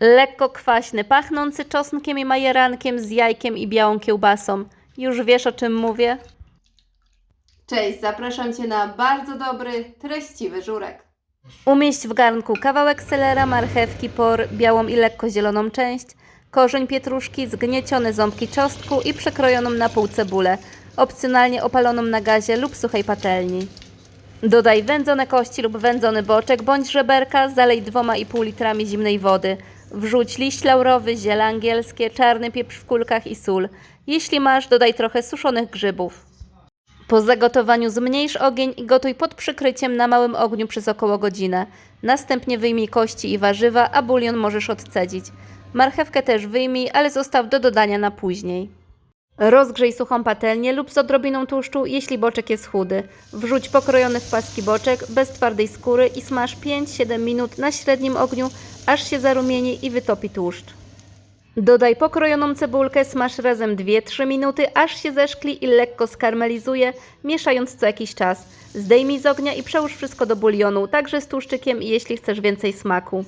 Lekko kwaśny, pachnący czosnkiem i majerankiem z jajkiem i białą kiełbasą. Już wiesz o czym mówię? Cześć, zapraszam Cię na bardzo dobry, treściwy żurek. Umieść w garnku kawałek selera, marchewki, por, białą i lekko zieloną część, korzeń pietruszki, zgniecione ząbki czosnku i przekrojoną na pół cebulę, opcjonalnie opaloną na gazie lub suchej patelni. Dodaj wędzone kości lub wędzony boczek bądź żeberka, zalej 2,5 litrami zimnej wody. Wrzuć liść laurowy, ziele angielskie, czarny pieprz w kulkach i sól. Jeśli masz, dodaj trochę suszonych grzybów. Po zagotowaniu zmniejsz ogień i gotuj pod przykryciem na małym ogniu przez około godzinę. Następnie wyjmij kości i warzywa, a bulion możesz odcedzić. Marchewkę też wyjmij, ale zostaw do dodania na później. Rozgrzej suchą patelnię lub z odrobiną tłuszczu, jeśli boczek jest chudy. Wrzuć pokrojony w paski boczek bez twardej skóry i smaż 5-7 minut na średnim ogniu, aż się zarumieni i wytopi tłuszcz. Dodaj pokrojoną cebulkę, smaż razem 2-3 minuty, aż się zeszkli i lekko skarmelizuje, mieszając co jakiś czas. Zdejmij z ognia i przełóż wszystko do bulionu, także z tłuszczykiem, jeśli chcesz więcej smaku.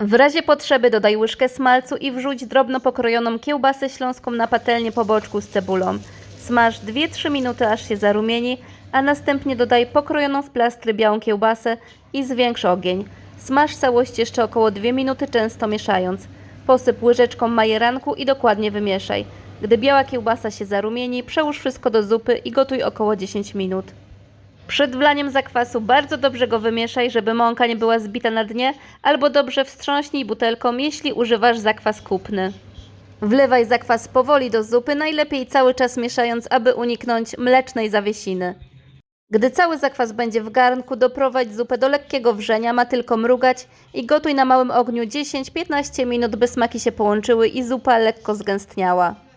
W razie potrzeby dodaj łyżkę smalcu i wrzuć drobno pokrojoną kiełbasę śląską na patelnię po boczku z cebulą. Smaż 2-3 minuty, aż się zarumieni, a następnie dodaj pokrojoną w plastry białą kiełbasę i zwiększ ogień. Smaż całość jeszcze około 2 minuty, często mieszając. Posyp łyżeczką majeranku i dokładnie wymieszaj. Gdy biała kiełbasa się zarumieni, przełóż wszystko do zupy i gotuj około 10 minut. Przed wlaniem zakwasu bardzo dobrze go wymieszaj, żeby mąka nie była zbita na dnie, albo dobrze wstrząśnij butelką, jeśli używasz zakwas kupny. Wlewaj zakwas powoli do zupy, najlepiej cały czas mieszając, aby uniknąć mlecznej zawiesiny. Gdy cały zakwas będzie w garnku, doprowadź zupę do lekkiego wrzenia, ma tylko mrugać i gotuj na małym ogniu 10-15 minut, by smaki się połączyły i zupa lekko zgęstniała.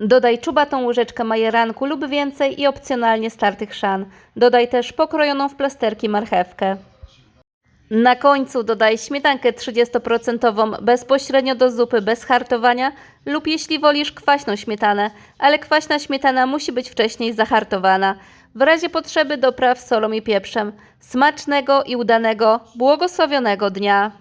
Dodaj czubatą łyżeczkę majeranku lub więcej i opcjonalnie startych szan. Dodaj też pokrojoną w plasterki marchewkę. Na końcu dodaj śmietankę 30% bezpośrednio do zupy bez hartowania lub jeśli wolisz kwaśną śmietanę, ale kwaśna śmietana musi być wcześniej zahartowana. W razie potrzeby dopraw solą i pieprzem. Smacznego i udanego, błogosławionego dnia!